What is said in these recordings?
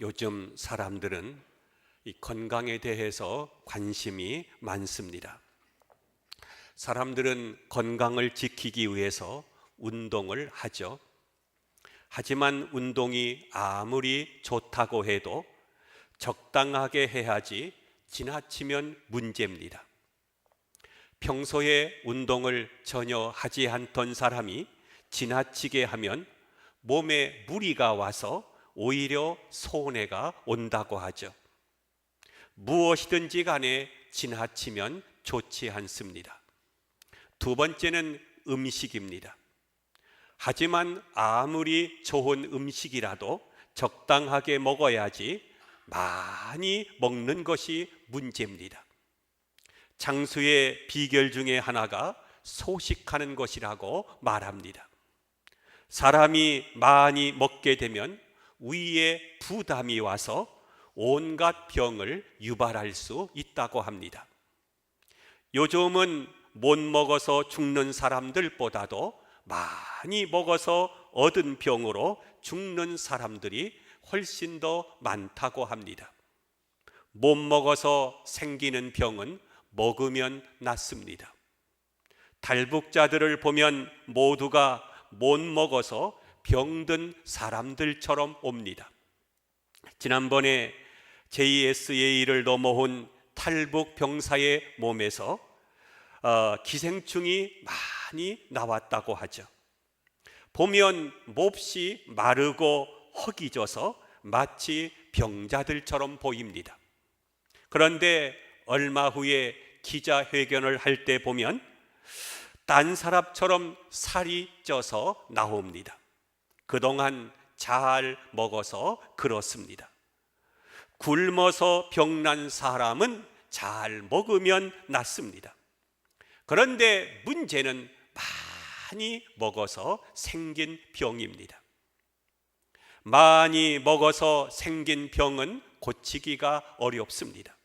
요즘 사람들은 이 건강에 대해서 관심이 많습니다. 사람들은 건강을 지키기 위해서 운동을 하죠. 하지만 운동이 아무리 좋다고 해도 적당하게 해야지 지나치면 문제입니다. 평소에 운동을 전혀 하지 않던 사람이 지나치게 하면 몸에 무리가 와서 오히려 손해가 온다고 하죠. 무엇이든지 간에 지나치면 좋지 않습니다. 두 번째는 음식입니다. 하지만 아무리 좋은 음식이라도 적당하게 먹어야지 많이 먹는 것이 문제입니다. 장수의 비결 중에 하나가 소식하는 것이라고 말합니다. 사람이 많이 먹게 되면 위에 부담이 와서 온갖 병을 유발할 수 있다고 합니다. 요즘은 못 먹어서 죽는 사람들보다도 많이 먹어서 얻은 병으로 죽는 사람들이 훨씬 더 많다고 합니다. 못 먹어서 생기는 병은 먹으면 낫습니다. 탈북자들을 보면 모두가 못 먹어서 병든 사람들처럼 옵니다. 지난번에 JSA를 넘어온 탈북 병사의 몸에서 어, 기생충이 많이 나왔다고 하죠. 보면 몹시 마르고 허기져서 마치 병자들처럼 보입니다. 그런데 얼마 후에 기자회견을 할 때 보면 딴 사람처럼 살이 쪄서 나옵니다. 그동안 잘 먹어서 그렇습니다. 굶어서 병난 사람은 잘 먹으면 낫습니다. 그런데 문제는 많이 먹어서 생긴 병입니다. 많이 먹어서 생긴 병은 고치기가 어렵습니다.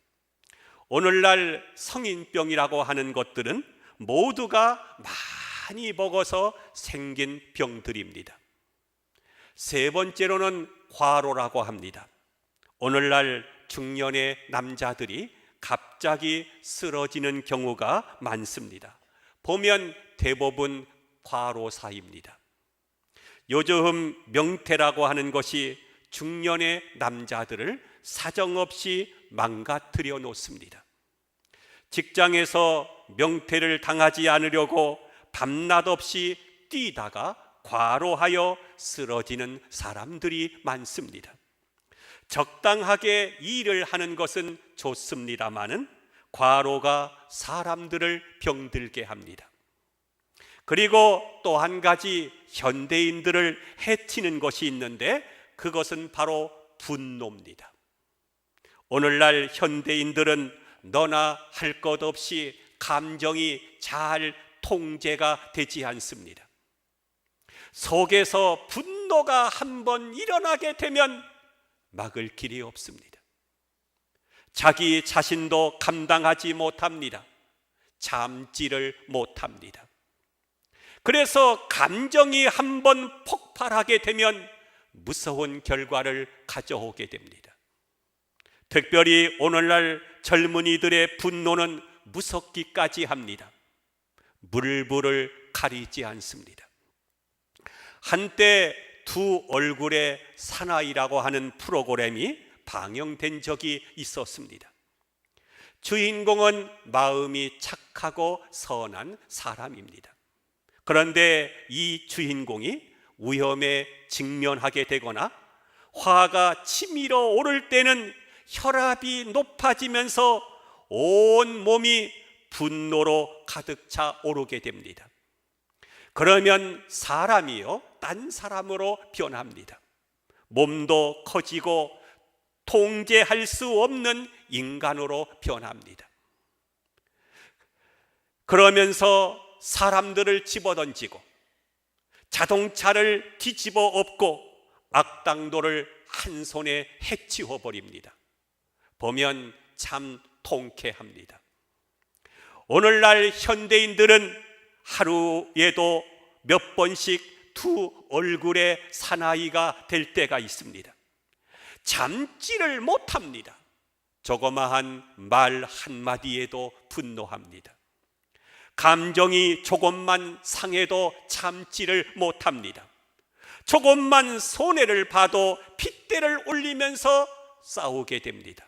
오늘날 성인병이라고 하는 것들은 모두가 많이 먹어서 생긴 병들입니다. 세 번째로는 과로라고 합니다. 오늘날 중년의 남자들이 갑자기 쓰러지는 경우가 많습니다. 보면 대부분 과로사입니다. 요즘 명태라고 하는 것이 중년의 남자들을 사정없이 망가뜨려 놓습니다. 직장에서 명태를 당하지 않으려고 밤낮 없이 뛰다가 과로하여 쓰러지는 사람들이 많습니다. 적당하게 일을 하는 것은 좋습니다마는 과로가 사람들을 병들게 합니다. 그리고 또 한 가지 현대인들을 해치는 것이 있는데 그것은 바로 분노입니다. 오늘날 현대인들은 너나 할 것 없이 감정이 잘 통제가 되지 않습니다. 속에서 분노가 한번 일어나게 되면 막을 길이 없습니다. 자기 자신도 감당하지 못합니다. 참지를 못합니다. 그래서 감정이 한번 폭발하게 되면 무서운 결과를 가져오게 됩니다. 특별히 오늘날 젊은이들의 분노는 무섭기까지 합니다. 물불을 가리지 않습니다. 한때 두 얼굴의 사나이라고 하는 프로그램이 방영된 적이 있었습니다. 주인공은 마음이 착하고 선한 사람입니다. 그런데 이 주인공이 위험에 직면하게 되거나 화가 치밀어 오를 때는 혈압이 높아지면서 온 몸이 분노로 가득 차 오르게 됩니다. 그러면 사람이요, 딴 사람으로 변합니다. 몸도 커지고 통제할 수 없는 인간으로 변합니다. 그러면서 사람들을 집어던지고 자동차를 뒤집어 엎고 악당도를 한 손에 해치워 버립니다. 보면 참 통쾌합니다. 오늘날 현대인들은 하루에도 몇 번씩 두 얼굴의 사나이가 될 때가 있습니다. 잠지를 못합니다. 조그마한 말 한마디에도 분노합니다. 감정이 조금만 상해도 참지를 못합니다. 조금만 손해를 봐도 핏대를 올리면서 싸우게 됩니다.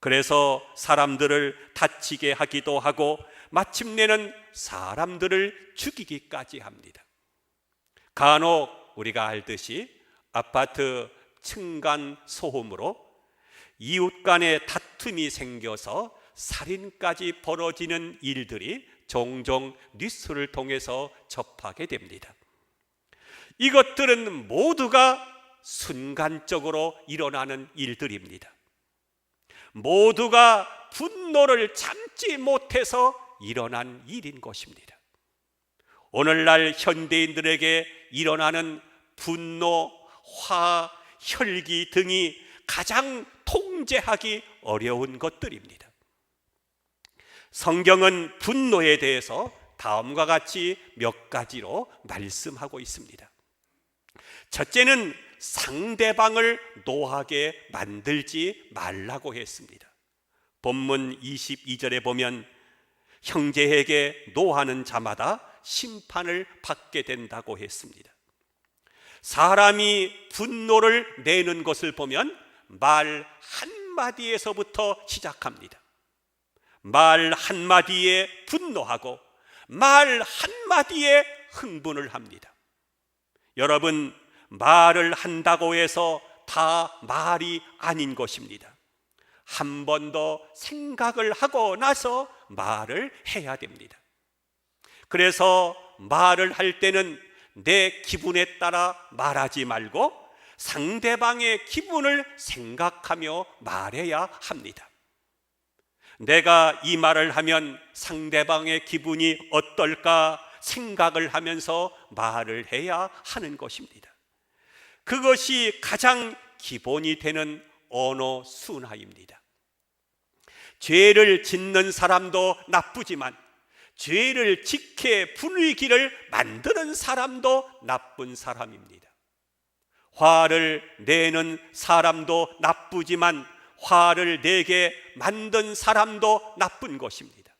그래서 사람들을 다치게 하기도 하고 마침내는 사람들을 죽이기까지 합니다. 간혹 우리가 알듯이 아파트 층간 소음으로 이웃 간의 다툼이 생겨서 살인까지 벌어지는 일들이 종종 뉴스를 통해서 접하게 됩니다. 이것들은 모두가 순간적으로 일어나는 일들입니다. 모두가 분노를 참지 못해서 일어난 일인 것입니다. 오늘날 현대인들에게 일어나는 분노, 화, 혈기 등이 가장 통제하기 어려운 것들입니다. 성경은 분노에 대해서 다음과 같이 몇 가지로 말씀하고 있습니다. 첫째는 상대방을 노하게 만들지 말라고 했습니다. 본문 22절에 보면 형제에게 노하는 자마다 심판을 받게 된다고 했습니다. 사람이 분노를 내는 것을 보면 말 한마디에서부터 시작합니다. 말 한마디에 분노하고 말 한마디에 흥분을 합니다. 여러분, 말을 한다고 해서 다 말이 아닌 것입니다. 한 번 더 생각을 하고 나서 말을 해야 됩니다. 그래서 말을 할 때는 내 기분에 따라 말하지 말고 상대방의 기분을 생각하며 말해야 합니다. 내가 이 말을 하면 상대방의 기분이 어떨까 생각을 하면서 말을 해야 하는 것입니다. 그것이 가장 기본이 되는 언어 순화입니다. 죄를 짓는 사람도 나쁘지만 죄를 지켜 분위기를 만드는 사람도 나쁜 사람입니다. 화를 내는 사람도 나쁘지만 화를 내게 만든 사람도 나쁜 것입니다.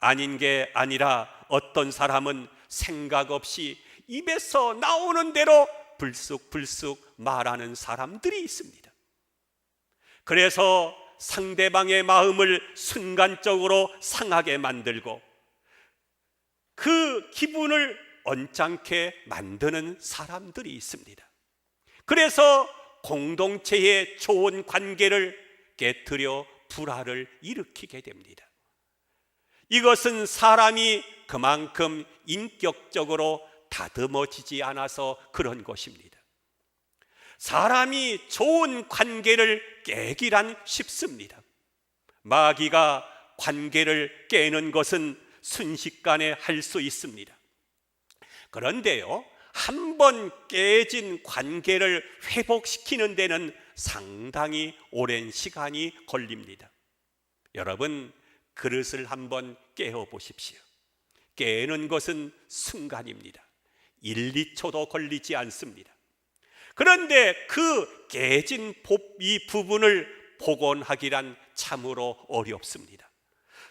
아닌 게 아니라 어떤 사람은 생각 없이 입에서 나오는 대로 불쑥불쑥 말하는 사람들이 있습니다. 그래서 상대방의 마음을 순간적으로 상하게 만들고 그 기분을 언짢게 만드는 사람들이 있습니다. 그래서 공동체의 좋은 관계를 깨뜨려 불화를 일으키게 됩니다. 이것은 사람이 그만큼 인격적으로 다듬어지지 않아서 그런 것입니다. 사람이 좋은 관계를 깨기란 쉽습니다. 마귀가 관계를 깨는 것은 순식간에 할 수 있습니다. 그런데요, 한 번 깨진 관계를 회복시키는 데는 상당히 오랜 시간이 걸립니다. 여러분, 그릇을 한번 깨어 보십시오. 깨는 것은 순간입니다. 1, 2초도 걸리지 않습니다. 그런데 그 깨진 이 부분을 복원하기란 참으로 어렵습니다.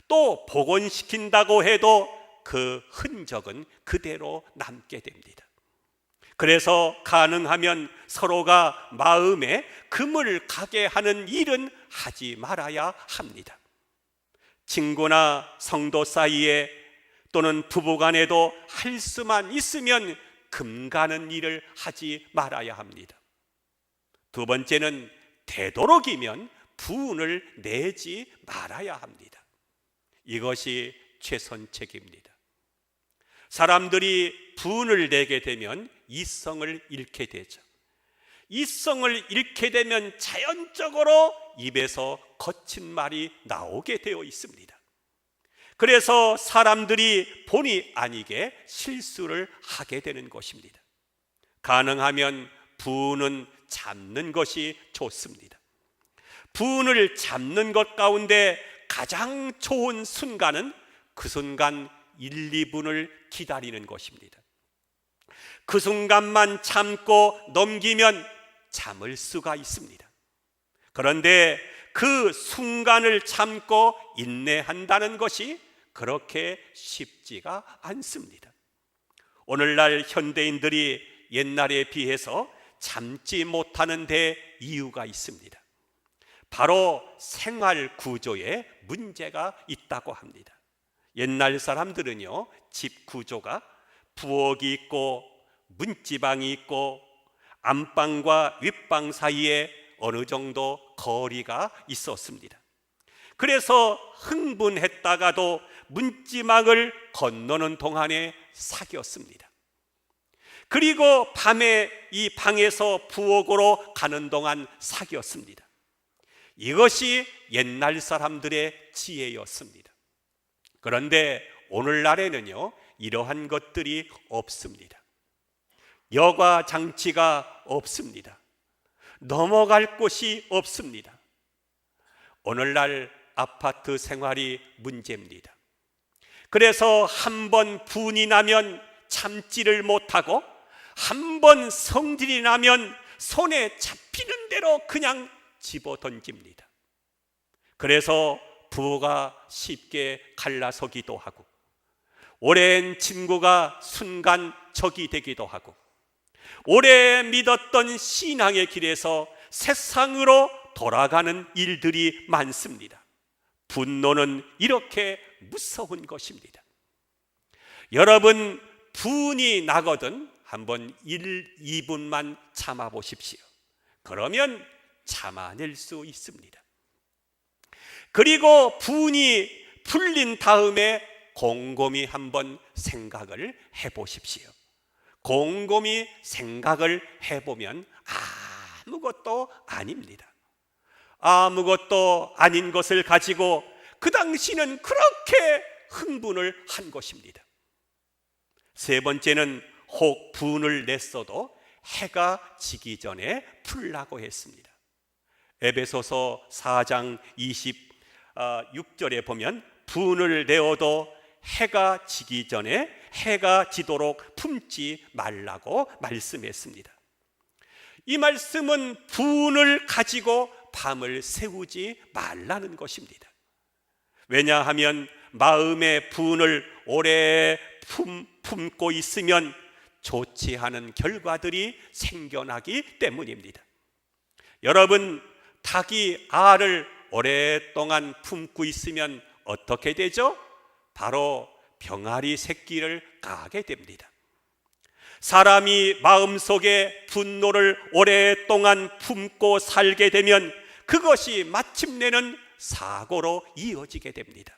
또 복원시킨다고 해도 그 흔적은 그대로 남게 됩니다. 그래서 가능하면 서로가 마음에 금을 가게 하는 일은 하지 말아야 합니다. 친구나 성도 사이에 또는 부부 간에도 할 수만 있으면 금 가는 일을 하지 말아야 합니다. 두 번째는 되도록이면 부운을 내지 말아야 합니다. 이것이 최선책입니다. 사람들이 부운을 내게 되면 이성을 잃게 되죠. 이성을 잃게 되면 자연적으로 입에서 거친 말이 나오게 되어 있습니다. 그래서 사람들이 본의 아니게 실수를 하게 되는 것입니다. 가능하면 부는 잡는 것이 좋습니다. 부을 잡는 것 가운데 가장 좋은 순간은 그 순간 1, 2분을 기다리는 것입니다. 그 순간만 참고 넘기면 참을 수가 있습니다. 그런데 그 순간을 참고 인내한다는 것이 그렇게 쉽지가 않습니다. 오늘날 현대인들이 옛날에 비해서 참지 못하는 데 이유가 있습니다. 바로 생활 구조에 문제가 있다고 합니다. 옛날 사람들은요, 집 구조가 부엌이 있고 문지방이 있고 안방과 윗방 사이에 어느 정도 거리가 있었습니다. 그래서 흥분했다가도 문지방을 건너는 동안에 사귀었습니다. 그리고 밤에 이 방에서 부엌으로 가는 동안 사귀었습니다. 이것이 옛날 사람들의 지혜였습니다. 그런데 오늘날에는요, 이러한 것들이 없습니다. 여과 장치가 없습니다. 넘어갈 곳이 없습니다. 오늘날 아파트 생활이 문제입니다. 그래서 한 번 분이 나면 참지를 못하고 한 번 성질이 나면 손에 잡히는 대로 그냥 집어 던집니다. 그래서 부부가 쉽게 갈라서기도 하고 오랜 친구가 순간 적이 되기도 하고 오래 믿었던 신앙의 길에서 세상으로 돌아가는 일들이 많습니다. 분노는 이렇게 무서운 것입니다. 여러분 분이 나거든 한번 1, 2분만 참아 보십시오. 그러면 참아낼 수 있습니다. 그리고 분이 풀린 다음에 곰곰이 한번 생각을 해 보십시오. 곰곰이 생각을 해보면 아무것도 아닙니다. 아무것도 아닌 것을 가지고 그 당시는 그렇게 흥분을 한 것입니다. 세 번째는 혹 분을 냈어도 해가 지기 전에 풀라고 했습니다. 에베소서 4장 26절에 보면 분을 내어도 해가 지기 전에 해가 지도록 품지 말라고 말씀했습니다. 이 말씀은 분을 가지고 밤을 세우지 말라는 것입니다. 왜냐하면 마음의 분을 오래 품, 품고 있으면 좋지 않은 결과들이 생겨나기 때문입니다. 여러분, 닭이 알을 오랫동안 품고 있으면 어떻게 되죠? 바로 병아리 새끼를 까게 됩니다. 사람이 마음속에 분노를 오랫동안 품고 살게 되면 그것이 마침내는 사고로 이어지게 됩니다.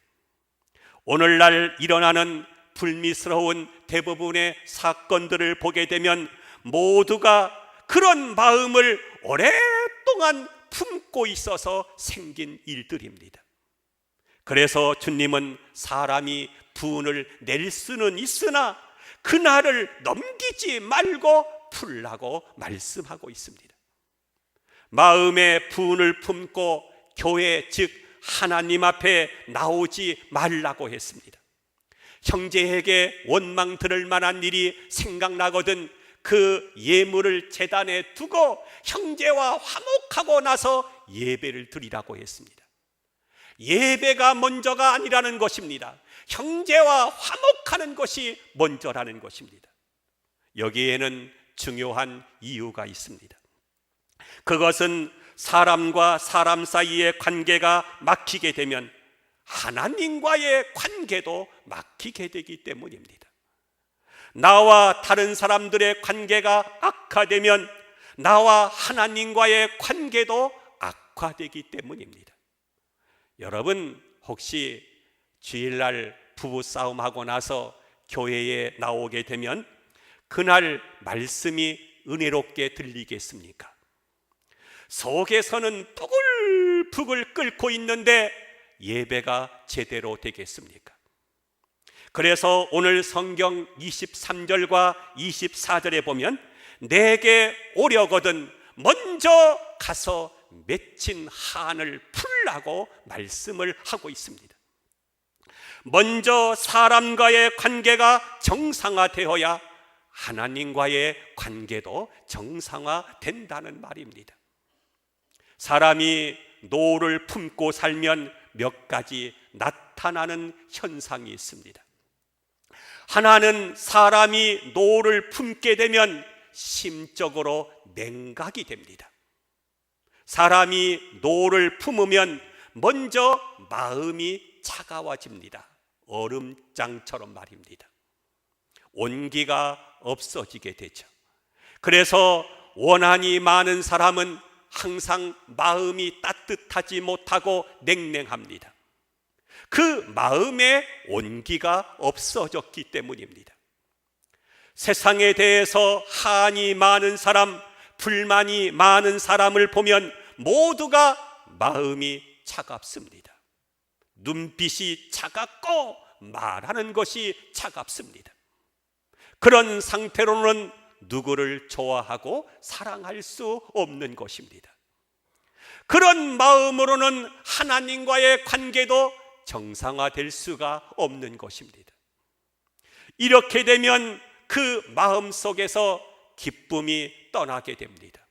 오늘날 일어나는 불미스러운 대부분의 사건들을 보게 되면 모두가 그런 마음을 오랫동안 품고 있어서 생긴 일들입니다. 그래서 주님은 사람이 분을 낼 수는 있으나 그날을 넘기지 말고 풀라고 말씀하고 있습니다. 마음의 분을 품고 교회 즉 하나님 앞에 나오지 말라고 했습니다. 형제에게 원망 들을 만한 일이 생각나거든 그 예물을 재단에 두고 형제와 화목하고 나서 예배를 드리라고 했습니다. 예배가 먼저가 아니라는 것입니다. 형제와 화목하는 것이 먼저라는 것입니다. 여기에는 중요한 이유가 있습니다. 그것은 사람과 사람 사이의 관계가 막히게 되면 하나님과의 관계도 막히게 되기 때문입니다. 나와 다른 사람들의 관계가 악화되면 나와 하나님과의 관계도 악화되기 때문입니다. 여러분 혹시 주일날 부부 싸움하고 나서 교회에 나오게 되면 그날 말씀이 은혜롭게 들리겠습니까? 속에서는 부글부글 끓고 있는데 예배가 제대로 되겠습니까? 그래서 오늘 성경 23절과 24절에 보면 내게 오려거든 먼저 가서 맺힌 한을 풀라고 말씀을 하고 있습니다. 먼저 사람과의 관계가 정상화되어야 하나님과의 관계도 정상화된다는 말입니다. 사람이 노를 품고 살면 몇 가지 나타나는 현상이 있습니다. 하나는 사람이 노를 품게 되면 심적으로 냉각이 됩니다. 사람이 노를 품으면 먼저 마음이 차가워집니다. 얼음장처럼 말입니다. 온기가 없어지게 되죠. 그래서 원한이 많은 사람은 항상 마음이 따뜻하지 못하고 냉랭합니다. 그 마음의 온기가 없어졌기 때문입니다. 세상에 대해서 한이 많은 사람, 불만이 많은 사람을 보면 모두가 마음이 차갑습니다. 눈빛이 차갑고 말하는 것이 차갑습니다. 그런 상태로는 누구를 좋아하고 사랑할 수 없는 것입니다. 그런 마음으로는 하나님과의 관계도 정상화될 수가 없는 것입니다. 이렇게 되면 그 마음 속에서 기쁨이 떠나게 됩니다.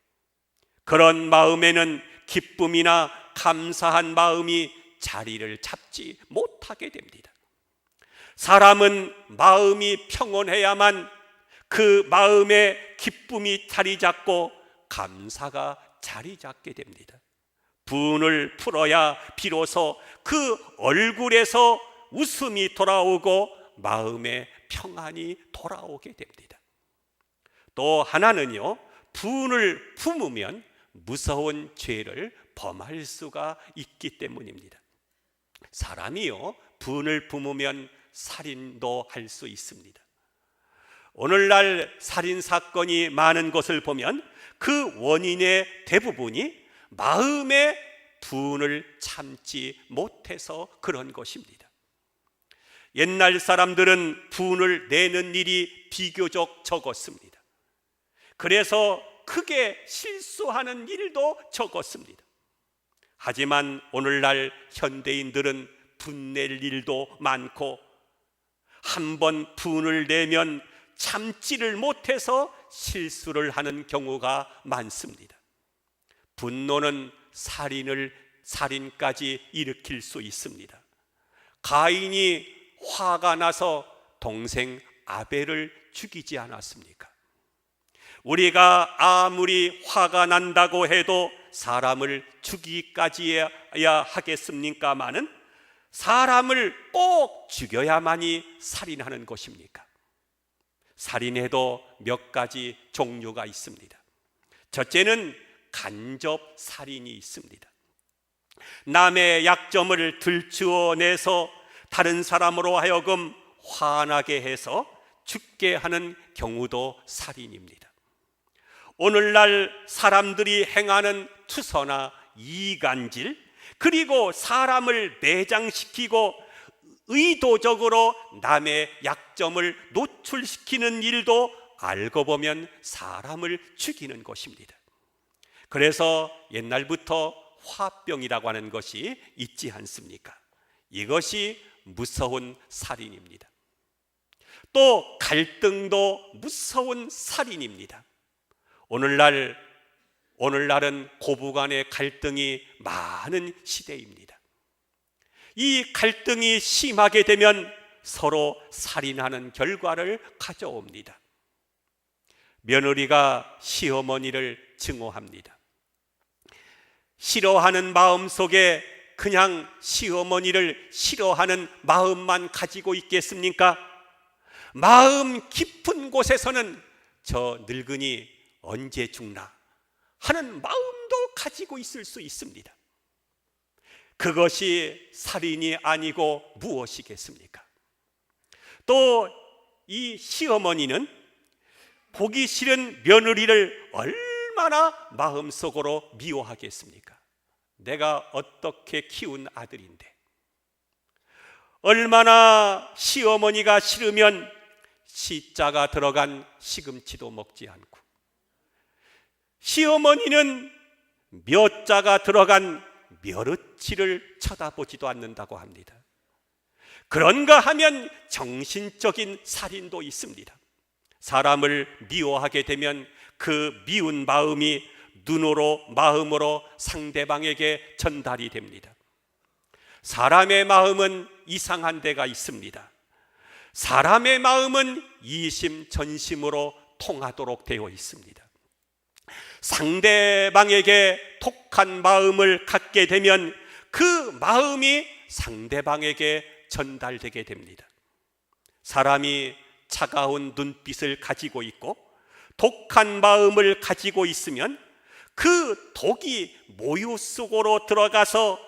그런 마음에는 기쁨이나 감사한 마음이 자리를 잡지 못하게 됩니다. 사람은 마음이 평온해야만 그 마음에 기쁨이 자리 잡고 감사가 자리 잡게 됩니다. 분을 풀어야 비로소 그 얼굴에서 웃음이 돌아오고 마음에 평안이 돌아오게 됩니다. 또 하나는요, 분을 품으면 무서운 죄를 범할 수가 있기 때문입니다. 사람이요, 분을 품으면 살인도 할 수 있습니다. 오늘날 살인 사건이 많은 것을 보면 그 원인의 대부분이 마음의 분을 참지 못해서 그런 것입니다. 옛날 사람들은 분을 내는 일이 비교적 적었습니다. 그래서 크게 실수하는 일도 적었습니다. 하지만 오늘날 현대인들은 분낼 일도 많고 한 번 분을 내면 참지를 못해서 실수를 하는 경우가 많습니다. 분노는 살인을 살인까지 일으킬 수 있습니다. 가인이 화가 나서 동생 아벨을 죽이지 않았습니까? 우리가 아무리 화가 난다고 해도 사람을 죽이기까지야 하겠습니까마는 사람을 꼭 죽여야만이 살인하는 것입니까? 살인에도 몇 가지 종류가 있습니다. 첫째는 간접 살인이 있습니다. 남의 약점을 들추어내서 다른 사람으로 하여금 화나게 해서 죽게 하는 경우도 살인입니다. 오늘날 사람들이 행하는 투서나 이간질, 그리고 사람을 매장시키고 의도적으로 남의 약점을 노출시키는 일도 알고 보면 사람을 죽이는 것입니다. 그래서 옛날부터 화병이라고 하는 것이 있지 않습니까? 이것이 무서운 살인입니다. 또 갈등도 무서운 살인입니다. 오늘날 오늘날은 고부 간의 갈등이 많은 시대입니다. 이 갈등이 심하게 되면 서로 살인하는 결과를 가져옵니다. 며느리가 시어머니를 증오합니다. 싫어하는 마음 속에 그냥 시어머니를 싫어하는 마음만 가지고 있겠습니까? 마음 깊은 곳에서는 저 늙은이 언제 죽나 하는 마음도 가지고 있을 수 있습니다. 그것이 살인이 아니고 무엇이겠습니까? 또 이 시어머니는 보기 싫은 며느리를 얼마나 마음속으로 미워하겠습니까? 내가 어떻게 키운 아들인데 얼마나 시어머니가 싫으면 시자가 들어간 시금치도 먹지 않고 시어머니는 몇 자가 들어간 멸치를 쳐다보지도 않는다고 합니다. 그런가 하면 정신적인 살인도 있습니다. 사람을 미워하게 되면 그 미운 마음이 눈으로 마음으로 상대방에게 전달이 됩니다. 사람의 마음은 이상한 데가 있습니다. 사람의 마음은 이심 전심으로 통하도록 되어 있습니다. 상대방에게 독한 마음을 갖게 되면 그 마음이 상대방에게 전달되게 됩니다. 사람이 차가운 눈빛을 가지고 있고 독한 마음을 가지고 있으면 그 독이 모유 속으로 들어가서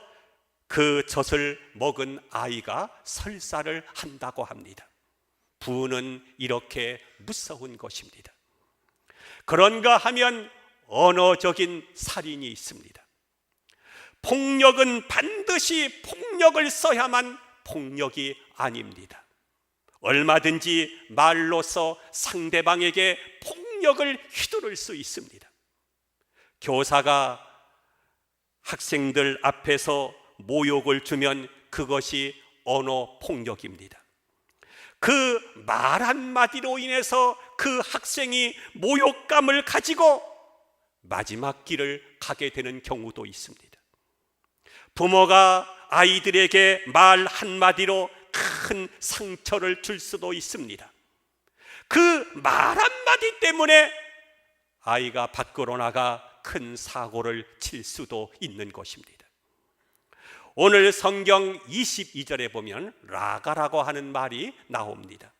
그 젖을 먹은 아이가 설사를 한다고 합니다. 부는 이렇게 무서운 것입니다. 그런가 하면 언어적인 살인이 있습니다. 폭력은 반드시 폭력을 써야만 폭력이 아닙니다. 얼마든지 말로서 상대방에게 폭력을 휘두를 수 있습니다. 교사가 학생들 앞에서 모욕을 주면 그것이 언어 폭력입니다. 그 말 한마디로 인해서 그 학생이 모욕감을 가지고 마지막 길을 가게 되는 경우도 있습니다. 부모가 아이들에게 말 한마디로 큰 상처를 줄 수도 있습니다. 그 말 한마디 때문에 아이가 밖으로 나가 큰 사고를 칠 수도 있는 것입니다. 오늘 성경 22절에 보면 라가라고 하는 말이 나옵니다.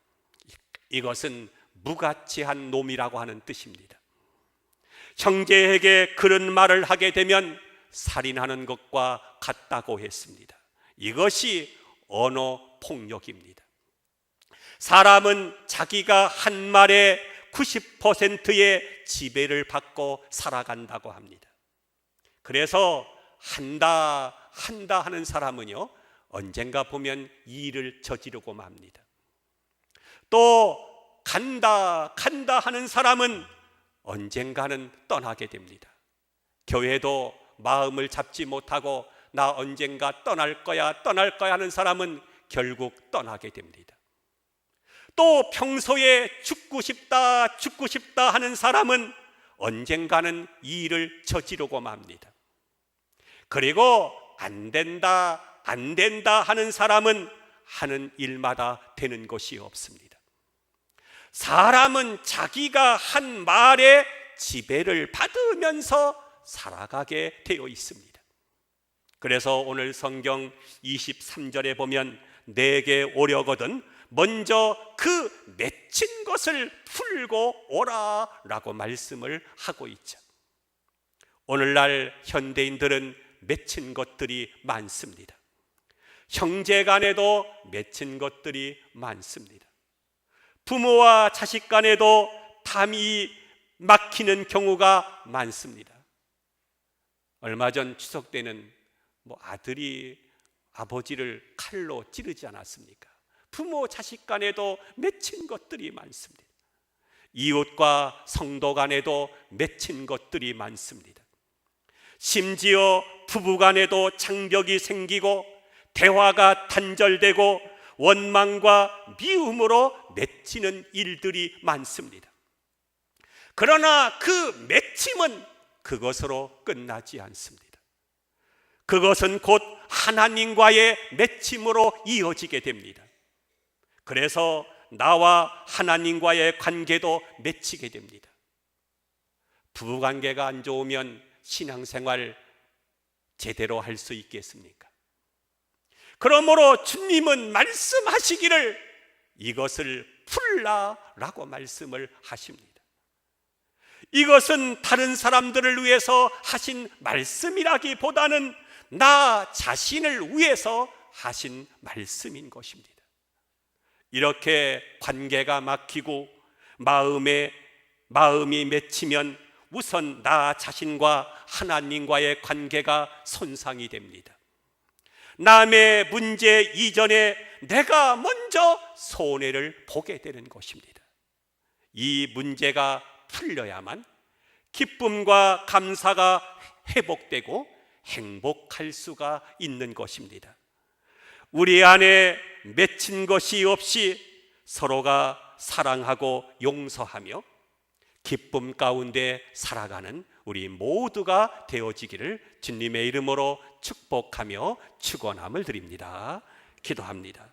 이것은 무가치한 놈이라고 하는 뜻입니다. 형제에게 그런 말을 하게 되면 살인하는 것과 같다고 했습니다. 이것이 언어 폭력입니다. 사람은 자기가 한 말에 90%의 지배를 받고 살아간다고 합니다. 그래서 한다, 한다 하는 사람은요, 언젠가 보면 일을 저지르고 맙니다. 또 간다, 간다 하는 사람은 언젠가는 떠나게 됩니다. 교회도 마음을 잡지 못하고 나 언젠가 떠날 거야, 떠날 거야 하는 사람은 결국 떠나게 됩니다. 또 평소에 죽고 싶다, 죽고 싶다 하는 사람은 언젠가는 일을 저지르고 맙니다. 그리고 안 된다, 안 된다 하는 사람은 하는 일마다 되는 것이 없습니다. 사람은 자기가 한 말에 지배를 받으면서 살아가게 되어 있습니다. 그래서 오늘 성경 23절에 보면 내게 오려거든 먼저 그 맺힌 것을 풀고 오라라고 말씀을 하고 있죠. 오늘날 현대인들은 맺힌 것들이 많습니다. 형제 간에도 맺힌 것들이 많습니다. 부모와 자식 간에도 담이 막히는 경우가 많습니다. 얼마 전 추석 때는 뭐 아들이 아버지를 칼로 찌르지 않았습니까? 부모 자식 간에도 맺힌 것들이 많습니다. 이웃과 성도 간에도 맺힌 것들이 많습니다. 심지어 부부 간에도 장벽이 생기고 대화가 단절되고 원망과 미움으로 맺히는 일들이 많습니다. 그러나 그 맺힘은 그것으로 끝나지 않습니다. 그것은 곧 하나님과의 맺힘으로 이어지게 됩니다. 그래서 나와 하나님과의 관계도 맺히게 됩니다. 부부 관계가 안 좋으면 신앙생활 제대로 할 수 있겠습니까? 그러므로 주님은 말씀하시기를 이것을 풀라라고 말씀을 하십니다. 이것은 다른 사람들을 위해서 하신 말씀이라기보다는 나 자신을 위해서 하신 말씀인 것입니다. 이렇게 관계가 막히고 마음에 마음이 맺히면 우선 나 자신과 하나님과의 관계가 손상이 됩니다. 남의 문제 이전에 내가 먼저 손해를 보게 되는 것입니다. 이 문제가 풀려야만 기쁨과 감사가 회복되고 행복할 수가 있는 것입니다. 우리 안에 맺힌 것이 없이 서로가 사랑하고 용서하며 기쁨 가운데 살아가는 우리 모두가 되어지기를 주님의 이름으로 축복하며 축원함을 드립니다. 기도합니다.